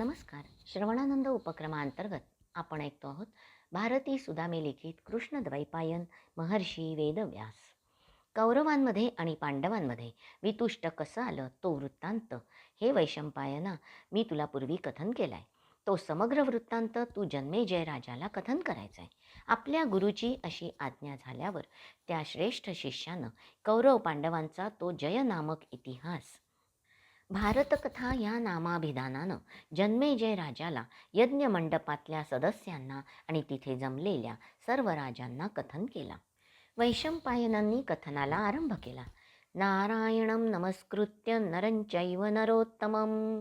नमस्कार. श्रवणानंद उपक्रमांतर्गत आपण ऐकतो आहोत भारती सुदामे लिखित कृष्णद्वैपायन महर्षी वेदव्यास. कौरवांमध्ये आणि पांडवांमध्ये वितुष्ट कसं आलं तो वृत्तांत? हे वैशंपायना मी तुला पूर्वी कथन केलाय. तो समग्र वृत्तांत तू जन्मेजय राजाला कथन करायचा आहे आपल्या गुरुची अशी आज्ञा झाल्यावर त्या श्रेष्ठ शिष्यानं कौरव पांडवांचा तो जय नामक इतिहास भारतकथा या नामाभिधानानं जन्मेजय राजाला यज्ञमंडपातल्या सदस्यांना आणि तिथे जमलेल्या सर्व राजांना कथन केला. वैशंपायनांनी कथनाला आरंभ केला. नारायणं नमस्कृत्य नरंचैव नरोत्तमं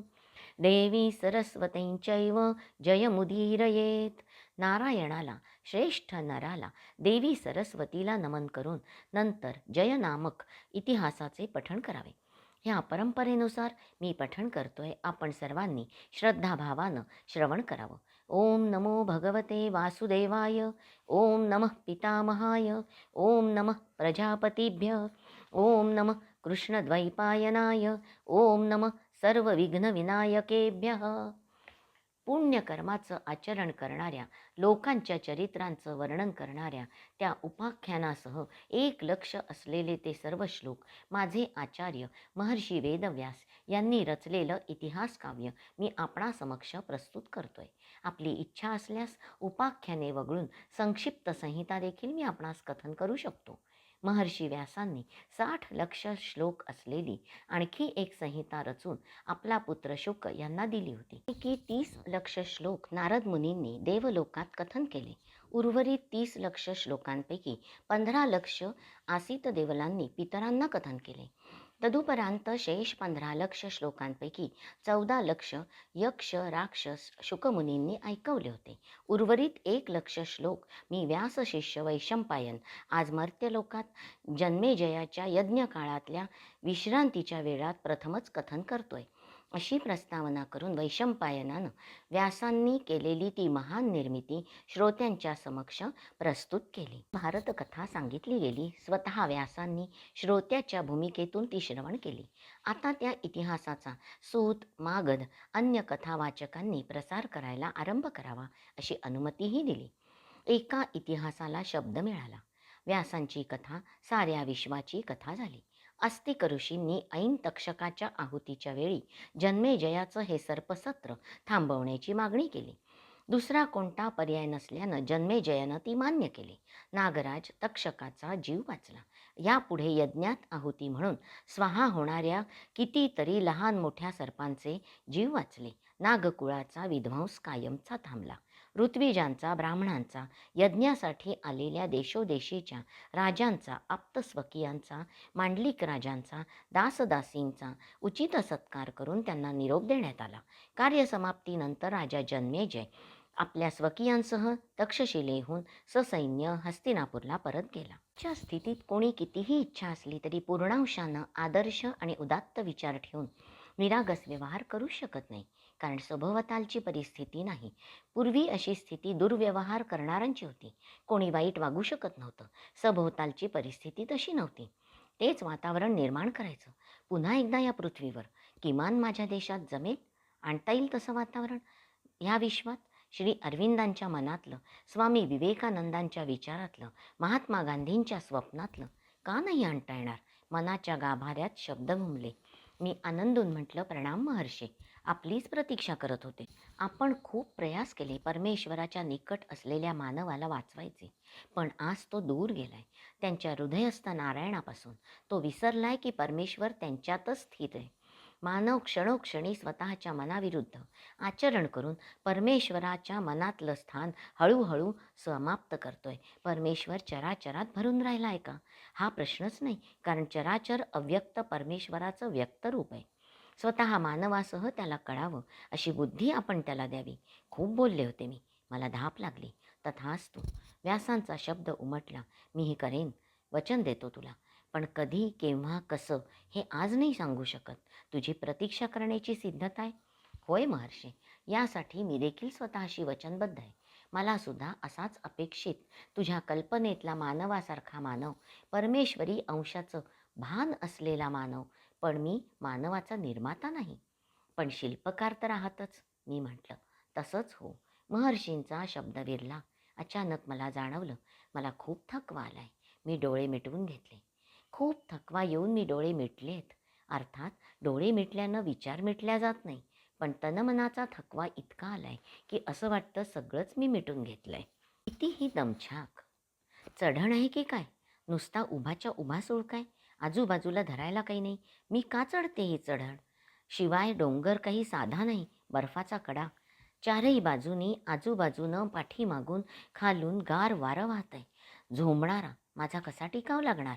देवी सरस्वतींचैव जयमुदीरयेत. नारायणाला श्रेष्ठ नराला देवी सरस्वतीला नमन करून नंतर जयनामक इतिहासाचे पठण करावे. ह्या परंपरेनुसार मी पठण करतोय आपण सर्वांनी श्रद्धाभावानं श्रवण करावं. ओम नमो भगवते वासुदेवाय. ओम नमः पितामहाय. ओम नमः प्रजापतीभ्य. ओम नमः कृष्णद्वैपायनाय. ओम नमः सर्वविघ्नविनायकेभ्यः. पुण्यकर्माचं आचरण करणाऱ्या लोकांच्या चरित्रांचं वर्णन करणाऱ्या त्या उपाख्यानासह एक लक्ष असलेले ते सर्व श्लोक माझे आचार्य महर्षी वेदव्यास यांनी रचलेलं इतिहास काव्य मी आपणासमक्ष प्रस्तुत करतोय. आपली इच्छा असल्यास उपाख्याने वगळून संक्षिप्त संहिता देखील मी आपणास कथन करू शकतो. महर्षी व्यासांनी साठ लक्ष श्लोक असलेली आणखी एक संहिता रचून आपला पुत्र शुक यांना दिली होती. की तीस लक्ष श्लोक नारद मुनींनी देवलोकात कथन केले. उर्वरित तीस लक्ष श्लोकांपैकी पंधरा लक्ष आसित देवलांनी पितरांना कथन केले. तदुपरांत शेष पंधरा लक्ष श्लोकांपैकी चौदा लक्ष यक्ष राक्षस शुकमुनींनी ऐकवले होते. उर्वरित एक लक्ष श्लोक मी व्यासशिष्य वैशंपायन आज मर्त्यलोकात जन्मेजयाच्या यज्ञकाळातल्या विश्रांतीच्या वेळात प्रथमच कथन करतोय. अशी प्रस्तावना करून वैशंपायनानं व्यासांनी केलेली ती महान निर्मिती श्रोत्यांच्या समक्ष प्रस्तुत केली. भारतकथा सांगितली गेली. स्वतः व्यासांनी श्रोत्याच्या भूमिकेतून ती श्रवण केली. आता त्या इतिहासाचा सूत मागध अन्य कथावाचकांनी प्रसार करायला आरंभ करावा अशी अनुमतीही दिली. एका इतिहासाला शब्द मिळाला. व्यासांची कथा साऱ्या विश्वाची कथा झाली. अस्तिक ऋषींनी ऐन तक्षकाच्या आहुतीच्या वेळी जन्मेजयाचं हे सर्पसत्र थांबवण्याची मागणी केली. दुसरा कोणता पर्याय नसल्यानं जन्मेजयानं ती मान्य केली. नागराज तक्षकाचा जीव वाचला. यापुढे यज्ञात आहुती म्हणून स्वाहा होणाऱ्या कितीतरी लहान मोठ्या सर्पांचे जीव वाचले. नागकुळाचा विध्वंस कायमचा थांबला. ऋत्विजांचा ब्राह्मणांचा यज्ञासाठी आलेल्या देशोदेशीच्या राजांचा आप्तस्वकीयांचा मांडलिक राजांचा दासदासींचा उचित सत्कार करून त्यांना निरोप देण्यात आला. कार्यसमाप्तीनंतर राजा जन्मेजय आपल्या स्वकीयांसह तक्षशिलेहून ससैन्य हस्तिनापूरला परत गेला. च्या स्थितीत कोणी कितीही इच्छा असली तरी पूर्णांशानं आदर्श आणि उदात्त विचार ठेवून निरागस व्यवहार करू शकत नाही. कारण सभोवतालची परिस्थिती नाही. पूर्वी अशी स्थिती दुर्व्यवहार करणाऱ्यांची होती. कोणी वाईट वागू शकत नव्हतं. सभोवतालची परिस्थिती तशी नव्हती. तेच वातावरण निर्माण करायचं. पुन्हा एकदा या पृथ्वीवर. किमान माझ्या देशात जमेल? आणता येईल तसं वातावरण? ह्या विश्वात? श्री अरविंदांच्या मनातलं स्वामी विवेकानंदांच्या विचारातलं महात्मा गांधींच्या स्वप्नातलं का नाही आणता येणार? मनाच्या गाभाऱ्यात शब्द घुमले. मी आनंदून म्हटलं प्रणाम महर्षी. आपलीच प्रतीक्षा करत होते. आपण खूप प्रयास केले परमेश्वराच्या निकट असलेल्या मानवाला वाचवायचे. पण आज तो दूर गेलाय. त्यांच्या हृदयस्थ नारायणापासून तो विसरलाय की परमेश्वर त्यांच्यातच स्थित आहे. मानव क्षणोक्षणी स्वतःच्या मनाविरुद्ध आचरण करून परमेश्वराच्या मनातलं स्थान हळूहळू समाप्त करतोय. परमेश्वर चराचरात भरून राहिला आहे का? हा प्रश्नच नाही कारण चराचर अव्यक्त परमेश्वराचं व्यक्त रूप आहे. स्वतः मानवासह त्याला कळावं अशी बुद्धी आपण त्याला द्यावी. खूप बोलले होते मी. मला धाप लागली. तथास्तु व्यासांचा शब्द उमटला. मी हे करेन. वचन देतो तुला. पण कधी केव्हा कसं हे आज नाही सांगू शकत. तुझी प्रतीक्षा करण्याची सिद्धता आहे? होय महर्षी. यासाठी मी देखील स्वतःशी वचनबद्ध आहे. मला सुद्धा असाच अपेक्षित. तुझ्या कल्पनेतला मानवासारखा मानव परमेश्वरी अंशाचं भान असलेला मानव पण मी मानवाचा निर्माता नाही. पण शिल्पकार तर आहातच मी म्हटलं. तसंच हो. महर्षींचा शब्द विरला. अचानक मला जाणवलं मला खूप थकवा आलाय. मी डोळे मिटवून घेतले. खूप थकवा येऊन मी डोळे मिटलेत. अर्थात डोळे मिटल्यानं विचार मिटल्या जात नाही. पण तनमनाचा थकवा इतका आलाय की असं वाटतं सगळंच मी मिटून घेतलंय. कितीही दमछाक. चढण आहे की काय? नुसता उभाच्या उभा सुळकाय आजूबाजूला धरायला काही नाही. मी का चढते ही चढण? शिवाय डोंगर काही साधा नाही बर्फाचा कडा. चारही बाजूनी आजूबाजूनं पाठीमागून खालून गार वारं वाहत आहे झोंबणारा माझा कसा टिकाव लागणार?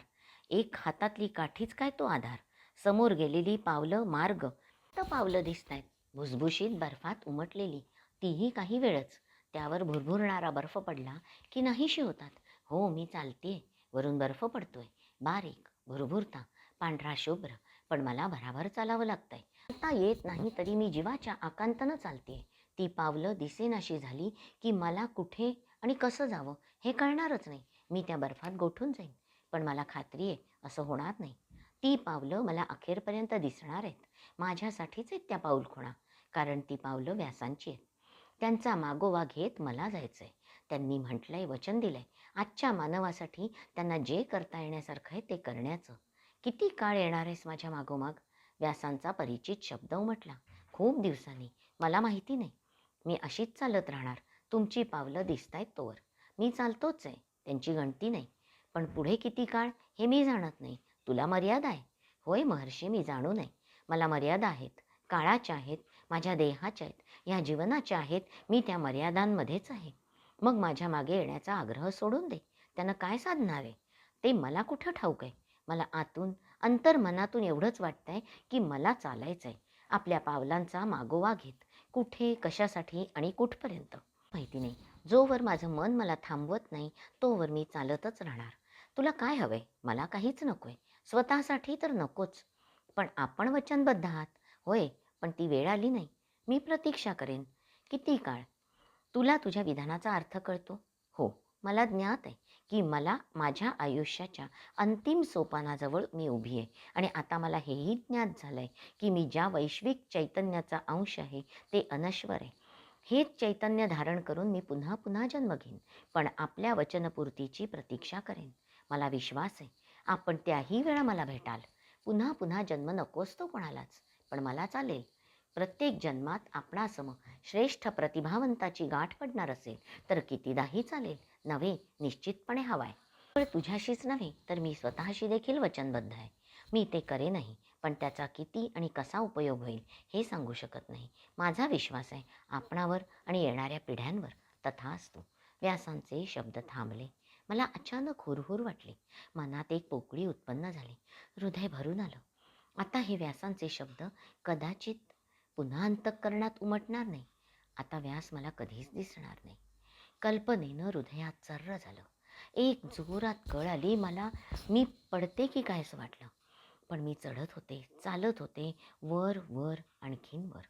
एक हातातली काठीच काय तो आधार? समोर गेलेली पावलं मार्ग. तर पावलं दिसत आहेत भुसभुशीत बर्फात उमटलेली. तीही काही वेळच. त्यावर भुरभुरणारा बर्फ पडला की नाहीशी होतात. हो मी चालते वरून बर्फ पडतोय. बारीक. भुरभुरता पांढरा शुभ्र. पण मला भराभर चालावं लागतंय. आता येत नाही तरी मी जीवाच्या आकांतानं चालते ती पावलं दिसेनाशी झाली की मला कुठे आणि कसं जावं हे कळणारच नाही. मी त्या बर्फात गोठून जाईन. पण मला खात्री आहे असं होणार नाही. ती पावलं मला अखेरपर्यंत दिसणार आहेत. माझ्यासाठीच आहेत त्या पाऊलखुणा. कारण ती पावलं व्यासांची आहेत. त्यांचा मागोवा घेत मला जायचं आहे त्यांनी म्हटलंय वचन दिलंय. आजच्या मानवासाठी त्यांना जे करता येण्यासारखं आहे ते करण्याचं. किती काळ येणार आहेस माझ्या मागोमाग? व्यासांचा परिचित शब्द उमटला. खूप दिवसांनी. मला माहिती नाही. मी अशीच चालत राहणार. तुमची पावलं दिसतायत तोवर. मी चालतोच आहे. त्यांची गणती नाही. पण पुढे किती काळ? हे मी जाणत नाही. तुला मर्यादा आहे? होय महर्षी मी जाणू नये. मला मर्यादा आहेत. काळाच्या आहेत. माझ्या देहाच्या आहेत. ह्या जीवनाच्या आहेत. मी त्या मर्यादांमध्येच आहे. मग माझ्या मागे येण्याचा आग्रह सोडून दे. त्यानं काय साधणार आहे ते मला कुठं ठाऊक आहे? मला आतून अंतर्मनातून एवढंच वाटतंय की मला चालायचं आहे आपल्या पावलांचा मागोवा घेत कुठे कशासाठी आणि कुठपर्यंत? माहिती नाही. जोवर माझं मन मला थांबवत नाही तोवर मी चालतच राहणार. तुला काय हवंय? मला काहीच नकोय. स्वतःसाठी तर नकोच. पण आपण वचनबद्ध आहात. होय पण ती वेळ आली नाही. मी प्रतीक्षा करेन. किती काळ? तुला तुझ्या विधानाचा अर्थ कळतो? हो मला ज्ञात आहे की मला माझ्या आयुष्याच्या अंतिम सोपानाजवळ मी उभी आहे. आणि आता मला हेही ज्ञात झालं आहे की मी ज्या वैश्विक चैतन्याचा अंश आहे ते अनश्वर आहे. हेच चैतन्य धारण करून मी पुन्हा पुन्हा जन्म घेईन पण आपल्या वचनपूर्तीची प्रतीक्षा करेन. मला विश्वास आहे आपण त्याही वेळा मला भेटाल. पुन्हा पुन्हा जन्म नकोस तो कोणालाच पण मला चालेल. प्रत्येक जन्मात आपणासम श्रेष्ठ प्रतिभावंताची गाठ पडणार असेल तर कितीदाही चालेल. नव्हे निश्चितपणे हवाय. पण तुझ्याशीच नव्हे तर मी स्वतःशी देखील वचनबद्ध आहे. मी ते करेनही पण त्याचा किती आणि कसा उपयोग होईल हे सांगू शकत नाही. माझा विश्वास आहे आपणावर आणि येणाऱ्या पिढ्यांवर तथा असतो व्यासांचे शब्द थांबले. मला अचानक हुरहुर वाटले. मनात एक पोकळी उत्पन्न झाली. हृदय भरून आलं. आता हे व्यासांचे शब्द कदाचित पुन्हा अंतःकरणात उमटणार नाही. आता व्यास मला कधीच दिसणार नाही. कल्पनेनं हृदयात चर्र झालं. एक जोरात कळ आली मला मी पडते की काय असं वाटलं? पण मी चढत होते चालत होते वर वर आणखीन वर.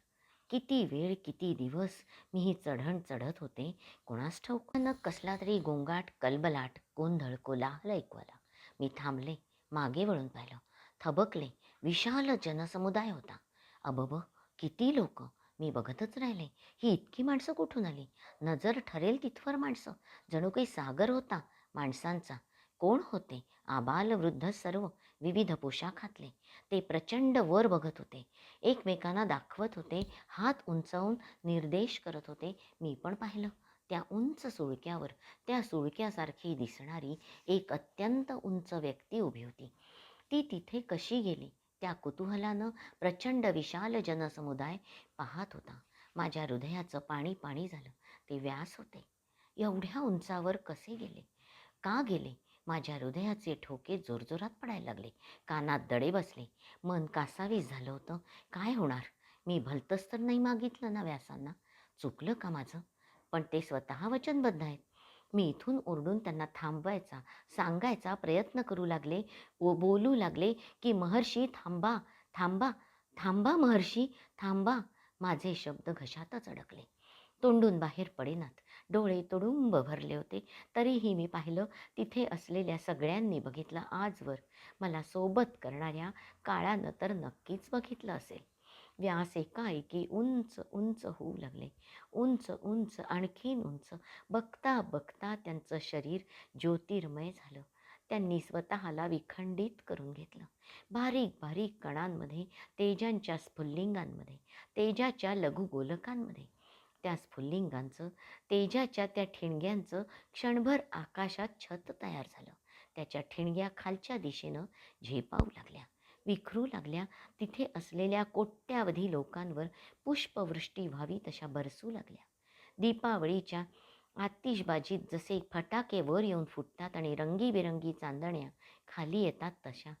किती वेळ किती दिवस मी ही चढण चढत होते कोणास ठाऊक? कसला तरी गोंगाट कलबलाट गोंधळ कोलाहल ऐकू आला मी थांबले मागे वळून पाहिलं. थबकले विशाल जनसमुदाय होता. अबब किती लोक? मी बघतच राहिले. ही इतकी माणसं कुठून आली? नजर ठरेल तिथवर माणसं. जणू काही सागर होता माणसांचा. कोण होते? आबाल वृद्ध सर्व. विविध पोशाखातले ते प्रचंड वर बघत होते. एकमेकांना दाखवत होते. हात उंचावून निर्देश करत होते. मी पण पाहिलं. त्या उंच सुळक्यावर त्या सुळक्यासारखी दिसणारी एक अत्यंत उंच व्यक्ती उभी होती. ती तिथे कशी गेली? त्या कुतूहलानं प्रचंड विशाल जनसमुदाय पाहत होता. माझ्या हृदयाचं पाणी पाणी झालं. ते व्यास होते. एवढ्या उंचावर कसे गेले? का गेले? माझ्या हृदयाचे ठोके जोरजोरात पडायला लागले. कानात दडे बसले. मन कासावीस झालं होतं. काय होणार? मी भलतंच तर नाही मागितलं ना व्यासांना. चुकलं का माझं? पण ते स्वतः वचनबद्ध आहेत. मी इथून ओरडून त्यांना थांबवायचा सांगायचा प्रयत्न करू लागले. व बोलू लागले की महर्षी थांबा थांबा थांबा महर्षी थांबा. माझे शब्द घशातच अडकले. तोंडून बाहेर पडेनात. डोळे तुडुंब भरले होते. तरीही मी पाहिलं तिथे असलेल्या सगळ्यांनी बघितलं आजवर. मला सोबत करणाऱ्या काळानं तर नक्कीच बघितलं असेल. व्यास एकाएकी उंच उंच होऊ लागले. उंच उंच आणखीन उंच. बघता बघता त्यांचं शरीर ज्योतिर्मय झालं. त्यांनी स्वतःला विखंडित करून घेतलं. बारीक बारीक कणांमध्ये तेजांच्या स्फुल्लिंगांमध्ये तेजाच्या लघुगोलकांमध्ये. त्या स्फुल्लिंगांचं तेजाच्या त्या ठिणग्यांचं क्षणभर आकाशात छत तयार झालं. त्याच्या ठिणग्या खालच्या दिशेनं झेपावू लागल्या. विखरू लागल्या. तिथे असलेल्या कोट्यावधी लोकांवर पुष्पवृष्टी व्हावी तशा बरसू लागल्या. दीपावळीच्या आतिषबाजीत जसे फटाके वर येऊन फुटतात आणि रंगीबेरंगी चांदण्या खाली येतात तशा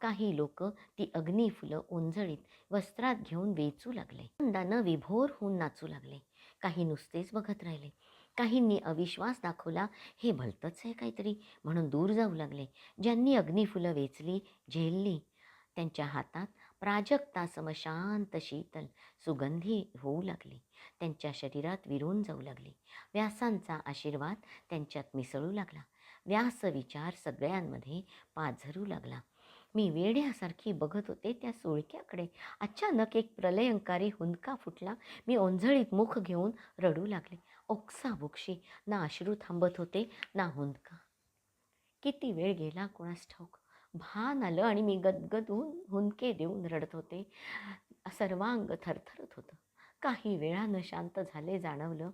काही लोक ती अग्निफुलं ओंजळीत वस्त्रात घेऊन वेचू लागले. आनंदानं विभोर होऊन नाचू लागले. काही नुसतेच बघत राहिले. काहींनी अविश्वास दाखवला हे भलतंच आहे काहीतरी म्हणून दूर जाऊ लागले. ज्यांनी अग्निफुलं वेचली झेलली त्यांच्या हातात प्राजक्तासम शांत शीतल सुगंधी होऊ लागली. त्यांच्या शरीरात विरून जाऊ लागली. व्यासांचा आशीर्वाद त्यांच्यात मिसळू लागला. व्यास विचार सगळ्यांमध्ये पाझरू लागला. मी वेड्यासारखी बघत होते त्या सुळक्याकडे. अचानक एक प्रलयंकारी हुंदका फुटला. मी ओंझळीत मुख घेऊन रडू लागले. ओक्साबोक्षी ना अश्रू थांबत होते ना हुंदका. किती वेळ गेला कोणास ठाऊक? भान आलं आणि मी गदगदून हुंदके देऊन रडत होते. सर्वांग थरथरत होतं. काही वेळानं शांत झाले जाणवलं.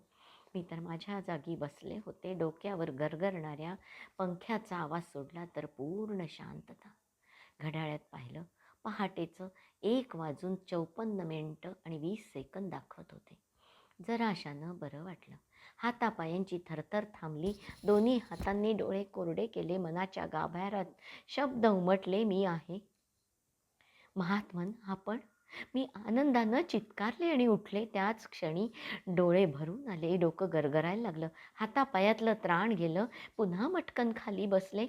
मी तर माझ्या जागी बसले होते. डोक्यावर गरगरणाऱ्या पंख्याचा आवाज सोडला तर पूर्ण शांतता. घड्याळ्यात पाहिलं. पहाटेचं एक वाजून चौपन्न मिनटं आणि वीस सेकंद दाखवत होते. जराशानं बरं वाटलं. हातापायांची थरथर थांबली. दोन्ही हातांनी डोळे कोरडे केले. मनाच्या गाभाऱ्यात शब्द उमटले मी आहे. महात्मन आपण? मी आनंदानं चित्कारले आणि उठले. त्याच क्षणी डोळे भरून आले. डोकं गरगरायला लागलं. हातापायातलं त्राण गेलं. पुन्हा मटकन खाली बसले.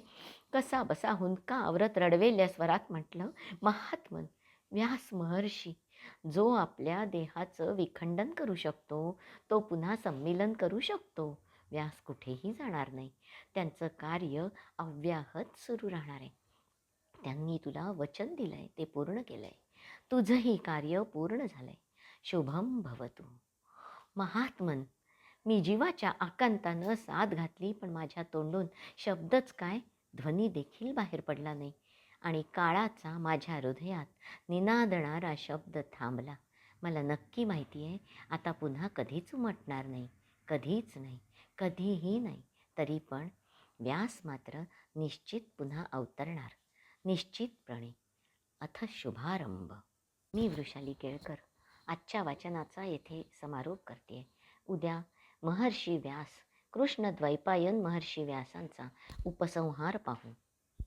कसा बसा हुंदका आवरत रडवेल्या स्वरात म्हटलं महात्मन व्यास महर्षी जो आपल्या देहाचं विखंडन करू शकतो तो पुन्हा संमिलन करू शकतो. व्यास कुठेही जाणार नाही. त्यांचं कार्य अव्याहत सुरू राहणार आहे. त्यांनी तुला वचन दिलं आहे ते पूर्ण केलं आहे तुझंही कार्य पूर्ण झालं आहे शुभम भवतु. महात्मन मी जीवाच्या आकांतानं साथ घातली पण माझ्या तोंडून शब्दच काय? ध्वनी देखील बाहेर पडला नाही. आणि काळाचा माझ्या हृदयात निनादणारा शब्द थांबला. मला नक्की माहिती आहे आता पुन्हा कधीच उमटणार नाही कधीच नाही कधीही नाही तरी पण व्यास मात्र निश्चित पुन्हा अवतरणार निश्चितपणे. अथ शुभारंभ. मी वृषाली केळकर. आजच्या वाचनाचा येथे समारोप करते. उद्या महर्षी व्यास कृष्ण द्वैपायन महर्षी व्यासांचा उपसंहार पाहू.